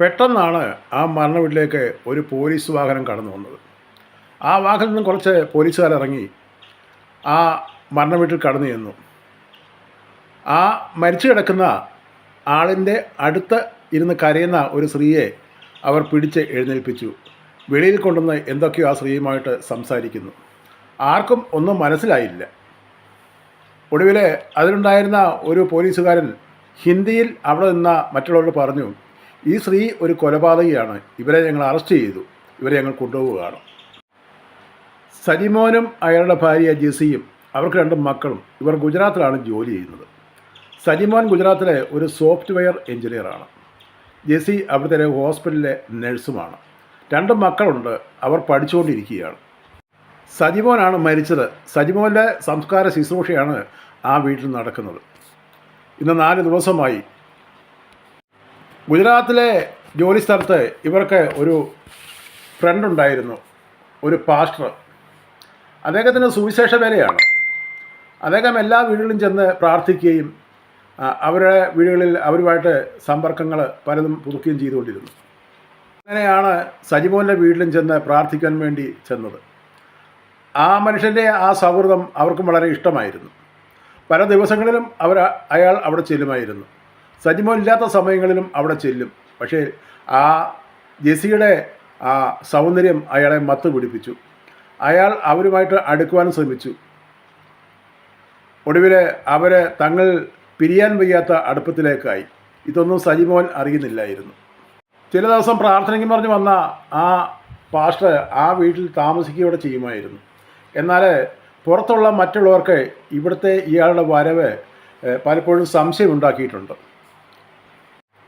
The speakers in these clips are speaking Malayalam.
പെട്ടെന്നാണ് ആ മരണ വീട്ടിലേക്ക് ഒരു പോലീസ് വാഹനം കടന്നു വന്നത്. ആ വാഹനത്തിൽ നിന്ന് കുറച്ച് പോലീസുകാർ ഇറങ്ങി ആ മരണ വീട്ടിൽ കടന്നു ചെന്നു. ആ മരിച്ചു കിടക്കുന്ന ആളിന്റെ അടുത്ത് ഇരുന്ന് കരയുന്ന ഒരു സ്ത്രീയെ അവർ പിടിച്ച് എഴുന്നേൽപ്പിച്ചു. വെളിയിൽ കൊണ്ടുവന്ന് എന്തൊക്കെയോ ആ സ്ത്രീയുമായിട്ട് സംസാരിക്കുന്നു. ആർക്കും ഒന്നും മനസ്സിലായില്ല. ഒടുവിൽ അതിലുണ്ടായിരുന്ന ഒരു പോലീസുകാരൻ ഹിന്ദിയിൽ അവിടെ നിന്ന മറ്റുള്ളവരോട് പറഞ്ഞു ഈ സ്ത്രീ ഒരു കൊലപാതകയാണ്. ഇവരെ ഞങ്ങൾ അറസ്റ്റ് ചെയ്തു. ഇവരെ ഞങ്ങൾ കൊണ്ടുപോവുകയാണ്. സലിമോനും അയാളുടെ ഭാര്യ ജെസിയും അവർക്ക് രണ്ട് മക്കളും. ഇവർ ഗുജറാത്തിലാണ് ജോലി ചെയ്യുന്നത്. സലിമോൻ ഗുജറാത്തിലെ ഒരു സോഫ്റ്റ്വെയർ എഞ്ചിനീയറാണ്. ജെസി അവിടുത്തെ ഹോസ്പിറ്റലിലെ നഴ്സുമാണ്. രണ്ട് മക്കളുണ്ട്. അവർ പഠിച്ചുകൊണ്ടിരിക്കുകയാണ്. സജിമോനാണ് മരിച്ചത്. സജിമോന്റെ സംസ്കാര ശുശ്രൂഷയാണ് ആ വീട്ടിൽ നടക്കുന്നത്. ഇന്ന് നാല് ദിവസമായി ഗുജറാത്തിലെ ജോലി സ്ഥലത്ത് ഇവർക്ക് ഒരു ഫ്രണ്ട് ഉണ്ടായിരുന്നു ഒരു പാസ്റ്റർ അദ്ദേഹത്തിന് സുവിശേഷ വേലയാണ്. അദ്ദേഹം എല്ലാ വീടുകളിലും ചെന്ന് പ്രാർത്ഥിക്കുകയും അവരുടെ വീടുകളിൽ അവരുമായിട്ട് സമ്പർക്കങ്ങൾ പലതും പുതുക്കുകയും ചെയ്തുകൊണ്ടിരുന്നു. അങ്ങനെയാണ് സജിമോന്റെ വീട്ടിലും ചെന്ന് പ്രാർത്ഥിക്കാൻ വേണ്ടി ചെന്നത്. ആ മനുഷ്യന്റെ ആ സൗഹൃദം അവർക്കും വളരെ ഇഷ്ടമായിരുന്നു. പല ദിവസങ്ങളിലും അവർ അയാൾ അവിടെ ചെല്ലുമായിരുന്നു. സജിമോൻ ഇല്ലാത്ത സമയങ്ങളിലും അവിടെ ചെല്ലും. പക്ഷേ ആ ജെസിയുടെ ആ സൗന്ദര്യം അയാളെ മത്ത് പിടിപ്പിച്ചു. അയാൾ അവരുമായിട്ട് അടുക്കുവാൻ ശ്രമിച്ചു. ഒടുവിൽ അവരെ തങ്ങൾ പിരിയാൻ വയ്യാത്ത അടുപ്പത്തിലേക്കായി. ഇതൊന്നും സജിമോൻ അറിയുന്നില്ലായിരുന്നു. ചില ദിവസം പ്രാർത്ഥനയ്ക്ക് പറഞ്ഞ് വന്ന ആ പാസ്റ്റർ ആ വീട്ടിൽ താമസിക്കുകയോടെ ചെയ്യുമായിരുന്നു. എന്നാൽ പുറത്തുള്ള മറ്റുള്ളവർക്ക് ഇവിടുത്തെ ഇയാളുടെ വരവ് പലപ്പോഴും സംശയം ഉണ്ടാക്കിയിട്ടുണ്ട്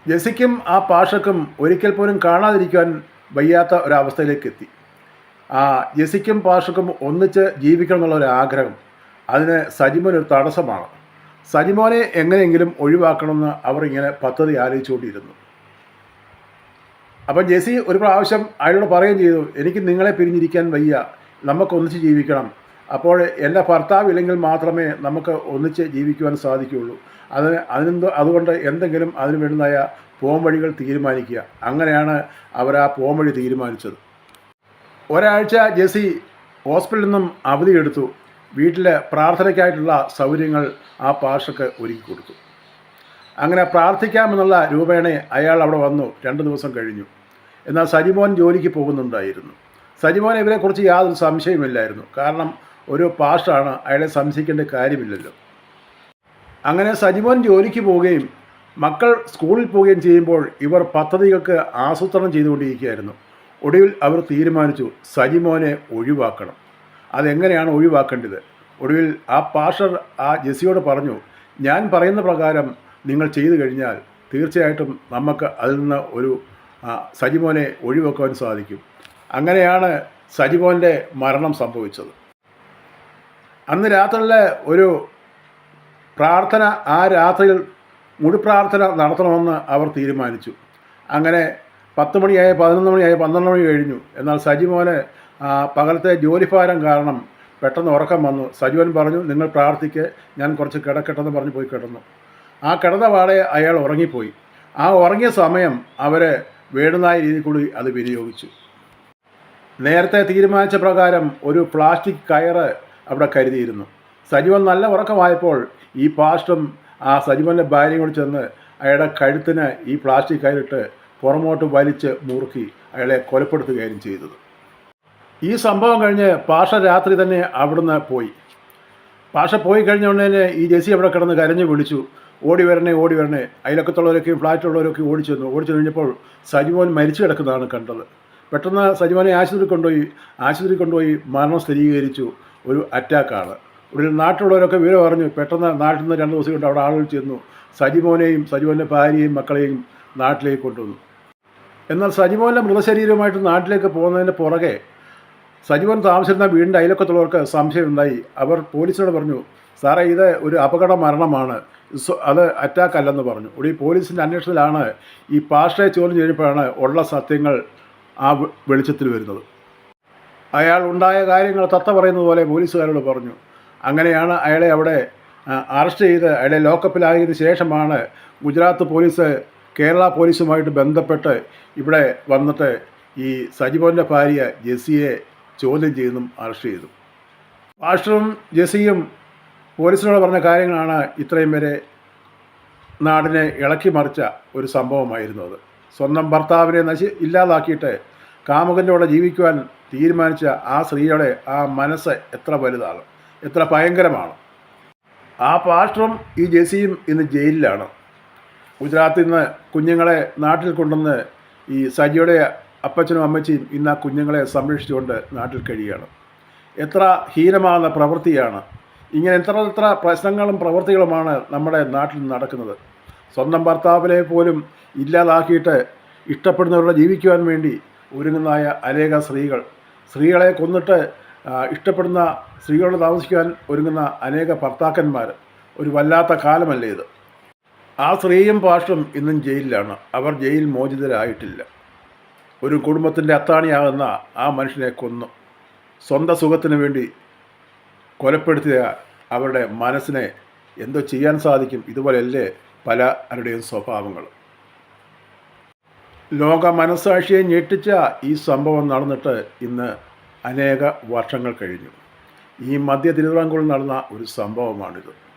ജെസിക്കും ആ പാഷക്കും ഒരിക്കൽ പോലും കാണാതിരിക്കാൻ വയ്യാത്ത ഒരവസ്ഥയിലേക്ക് എത്തി ആ ജെസിക്കും പാഷക്കും ഒന്നിച്ച് ജീവിക്കണം എന്നുള്ള ഒരു ആഗ്രഹം. അതിന് സജിമോൻ ഒരു തടസ്സമാണ്. സജിമോനെ എങ്ങനെയെങ്കിലും ഒഴിവാക്കണമെന്ന് അവർ ഇങ്ങനെ പദ്ധതി ആലോചിച്ചുകൊണ്ടിരുന്നു. അപ്പം ജെസി ഒരു പ്രാവശ്യം അയാളോട് പറയുകയും ചെയ്തു എനിക്ക് നിങ്ങളെ പിരിഞ്ഞിരിക്കാൻ വയ്യ. നമുക്കൊന്നിച്ച് ജീവിക്കണം. അപ്പോൾ എന്റെ ഭർത്താവ് ഇല്ലെങ്കിൽ മാത്രമേ നമുക്ക് ഒന്നിച്ച് ജീവിക്കുവാൻ സാധിക്കുകയുള്ളൂ. അതിന് അതിനെന്തോ അതുകൊണ്ട് എന്തെങ്കിലും അതിന് വേണ്ടുന്നതായ പോംവഴികൾ തീരുമാനിക്കുക. അങ്ങനെയാണ് അവർ ആ പോംവഴി തീരുമാനിച്ചത്. ഒരാഴ്ച ജെസി ഹോസ്പിറ്റലിൽ നിന്നും അവധിയെടുത്തു വീട്ടിൽ പ്രാർത്ഥനയ്ക്കായിട്ടുള്ള സൗകര്യങ്ങൾ ആ പാഷക്ക് ഒരുക്കി കൊടുത്തു. അങ്ങനെ പ്രാർത്ഥിക്കാമെന്നുള്ള രൂപേണ അയാൾ അവിടെ വന്നു. രണ്ട് ദിവസം കഴിഞ്ഞു. എന്നാൽ സജിമോൻ ജോലിക്ക് പോകുന്നുണ്ടായിരുന്നു. സജിമോൻ ഇവരെക്കുറിച്ച് യാതൊരു സംശയമില്ലായിരുന്നു കാരണം ഒരു പാഷാണ് അയാളെ സംശയിക്കേണ്ട കാര്യമില്ലല്ലോ. അങ്ങനെ സജിമോൻ ജോലിക്ക് പോവുകയും മക്കൾ സ്കൂളിൽ പോവുകയും ചെയ്യുമ്പോൾ ഇവർ പദ്ധതികൾക്ക് ആസൂത്രണം ചെയ്തുകൊണ്ടിരിക്കുകയായിരുന്നു. ഒടുവിൽ അവർ തീരുമാനിച്ചു സജിമോനെ ഒഴിവാക്കണം. അതെങ്ങനെയാണ് ഒഴിവാക്കേണ്ടത്? ഒടുവിൽ ആ പാഷർ ആ ജെസിയോട് പറഞ്ഞു ഞാൻ പറയുന്ന പ്രകാരം നിങ്ങൾ ചെയ്തു കഴിഞ്ഞാൽ തീർച്ചയായിട്ടും നമുക്ക് അതിൽ നിന്ന് ഒരു സജിമോനെ ഒഴിവാക്കുവാൻ സാധിക്കും. അങ്ങനെയാണ് സജിമോന്റെ മരണം സംഭവിച്ചത്. അന്ന് രാത്രിയിലെ ഒരു പ്രാർത്ഥന ആ രാത്രിയിൽ മുഴുപ്രാർത്ഥന നടത്തണമെന്ന് അവർ തീരുമാനിച്ചു. അങ്ങനെ പത്ത് മണിയായ പതിനൊന്ന് മണിയായ പന്ത്രണ്ട് മണി കഴിഞ്ഞു. എന്നാൽ സജി മോനെ പകലത്തെ ജോലിഭാരം കാരണം പെട്ടെന്ന് ഉറക്കം വന്നു. സജുവൻ പറഞ്ഞു നിങ്ങൾ പ്രാർത്ഥിക്ക് ഞാൻ കുറച്ച് കിടക്കട്ടെന്ന് പറഞ്ഞ് പോയി കിടന്നു. ആ കിടന്ന പാടെ അയാൾ ഉറങ്ങിപ്പോയി. ആ ഉറങ്ങിയ സമയം അവരെ വേണ്ടുന്നായ രീതിയിൽ കൂടി അത് വിനിയോഗിച്ചു. നേരത്തെ തീരുമാനിച്ച പ്രകാരം ഒരു പ്ലാസ്റ്റിക് കയറ് അവിടെ കരുതിയിരുന്നു. സജീവൻ നല്ല ഉറക്കമായപ്പോൾ ഈ പാഷ്ടം ആ സജീവന്റെ ഭാര്യയും കൂടി ചെന്ന് അയാളുടെ കഴുത്തിന് ഈ പ്ലാസ്റ്റിക് കയറിട്ട് പുറമോട്ട് വലിച്ച് മുറുക്കി അയാളെ കൊലപ്പെടുത്തുകയായിരുന്നു ചെയ്തത്. ഈ സംഭവം കഴിഞ്ഞ് പാഷ രാത്രി തന്നെ അവിടുന്ന് പോയി. പാഷ പോയി കഴിഞ്ഞ ഉടനെ ഈ ജെസി അവിടെ കിടന്ന് കരഞ്ഞു വിളിച്ചു. ഓടി വരണേ ഓടി വരണേ. അയലക്കത്തുള്ളവരൊക്കെയും ഫ്ലാറ്റുള്ളവരൊക്കെ ഓടിച്ചു വന്നു ഓടിച്ചു കഴിഞ്ഞപ്പോൾ സജീവോൻ മരിച്ചു കിടക്കുന്നതാണ് കണ്ടത്. പെട്ടെന്ന് സജീവനെ ആശുപത്രി കൊണ്ടുപോയി. ആശുപത്രി കൊണ്ടുപോയി മരണം സ്ഥിരീകരിച്ചു. ഒരു അറ്റാക്കാണ്. ഒരു നാട്ടിലുള്ളവരൊക്കെ വിവരം പറഞ്ഞു പെട്ടെന്ന് നാട്ടിൽ നിന്ന് രണ്ട് ദിവസം കൊണ്ട് അവിടെ ആളുകൾ ചെന്നു. സജിമോനെയും സജിമോന്റെ ഭാര്യയും മക്കളെയും നാട്ടിലേക്ക് കൊണ്ടുവന്നു. എന്നാൽ സജിമോന്റെ മൃതശരീരവുമായിട്ട് നാട്ടിലേക്ക് പോകുന്നതിന് പുറകെ സജിമോൻ താമസിച്ചിരുന്ന വീടിന്റെ അയലൊക്കത്തുള്ളവർക്ക് സംശയമുണ്ടായി. അവർ പോലീസിനോട് പറഞ്ഞു സാറേ ഇത് ഒരു അപകട മരണമാണ്. അത് അറ്റാക്ക് അല്ലെന്ന് പറഞ്ഞു. ഈ പോലീസിന്റെ അന്വേഷണത്തിലാണ് ഈ പാഷയെ ചോദ്യം ചെയ്യുമ്പോഴാണ് ഉള്ള സത്യങ്ങൾ ആ വെളിച്ചത്തിൽ വരുന്നത്. അയാൾ ഉണ്ടായ കാര്യങ്ങൾ തത്ത പറയുന്നത് പോലെ പോലീസുകാരോട് പറഞ്ഞു. അങ്ങനെയാണ് അയാളെ അവിടെ അറസ്റ്റ് ചെയ്ത് അയാളെ ലോക്കപ്പിലായതിനു ശേഷമാണ് ഗുജറാത്ത് പോലീസ് കേരള പോലീസുമായിട്ട് ബന്ധപ്പെട്ട് ഇവിടെ വന്നിട്ട് ഈ സജിമോന്റെ ഭാര്യ ജെസ്സിയെ ചോദ്യം ചെയ്തും അറസ്റ്റ് ചെയ്തു. പാസ്റ്ററും ജെസ്സിയും പോലീസിനോട് പറഞ്ഞ കാര്യങ്ങളാണ് ഇത്രയും വരെ നാടിനെ ഇളക്കി മറിച്ച ഒരു സംഭവമായിരുന്നു അത് സ്വന്തം ഭർത്താവിനെ നശി ഇല്ലാതാക്കിയിട്ട് കാമുകന്റെ കൂടെ ജീവിക്കുവാൻ തീരുമാനിച്ച ആ സ്ത്രീയുടെ ആ മനസ്സ് എത്ര വലുതാണ് എത്ര ഭയങ്കരമാണ്. ആ പാസ്റ്ററും ഈ ജെസിയും ഇന്ന് ജയിലിലാണ്. ഗുജറാത്തിൽ നിന്ന് കുഞ്ഞുങ്ങളെ നാട്ടിൽ കൊണ്ടുവന്ന് ഈ സജിയുടെ അപ്പച്ചനും അമ്മച്ചിയും ഇന്ന് ആ കുഞ്ഞുങ്ങളെ സംരക്ഷിച്ചുകൊണ്ട് നാട്ടിൽ കഴിയുകയാണ്. എത്ര ഹീനമാകുന്ന പ്രവൃത്തിയാണ്. ഇങ്ങനെ എത്ര എത്ര പ്രശ്നങ്ങളും പ്രവൃത്തികളുമാണ് നമ്മുടെ നാട്ടിൽ നടക്കുന്നത്. സ്വന്തം ഭർത്താവിനെ പോലും ഇല്ലാതാക്കിയിട്ട് ഇഷ്ടപ്പെടുന്നവരുടെ ജീവിക്കുവാൻ വേണ്ടി ഒരുങ്ങുന്നതായ അനേക സ്ത്രീകൾ സ്ത്രീകളെ കൊന്നിട്ട് ഇഷ്ടപ്പെടുന്ന സ്ത്രീകളോട് താമസിക്കാൻ ഒരുങ്ങുന്ന അനേക ഭർത്താക്കന്മാർ. ഒരു വല്ലാത്ത കാലമല്ലേ ഇത്. ആ സ്ത്രീയും പാഷും ഇന്നും ജയിലിലാണ്. അവർ ജയിൽ മോചിതരായിട്ടില്ല. ഒരു കുടുംബത്തിന്റെ അത്താണിയാകുന്ന ആ മനുഷ്യനെ കൊന്നു. സ്വന്തം സുഖത്തിന് വേണ്ടി കൊലപ്പെടുത്തിയ അവരുടെ മനസ്സിനെ എന്തോ ചെയ്യാൻ സാധിക്കും. ഇതുപോലെയല്ലേ പല പലരുടെയും സ്വഭാവങ്ങൾ ലോക മനസ്സാക്ഷിയെ ഞെട്ടിച്ച ഈ സംഭവം നടന്നിട്ട് ഇന്ന് അനേക വർഷങ്ങൾ കഴിഞ്ഞു. ഈ മധ്യ തിരുവിതാംകൂറിൽ നടന്ന ഒരു സംഭവമാണിത്.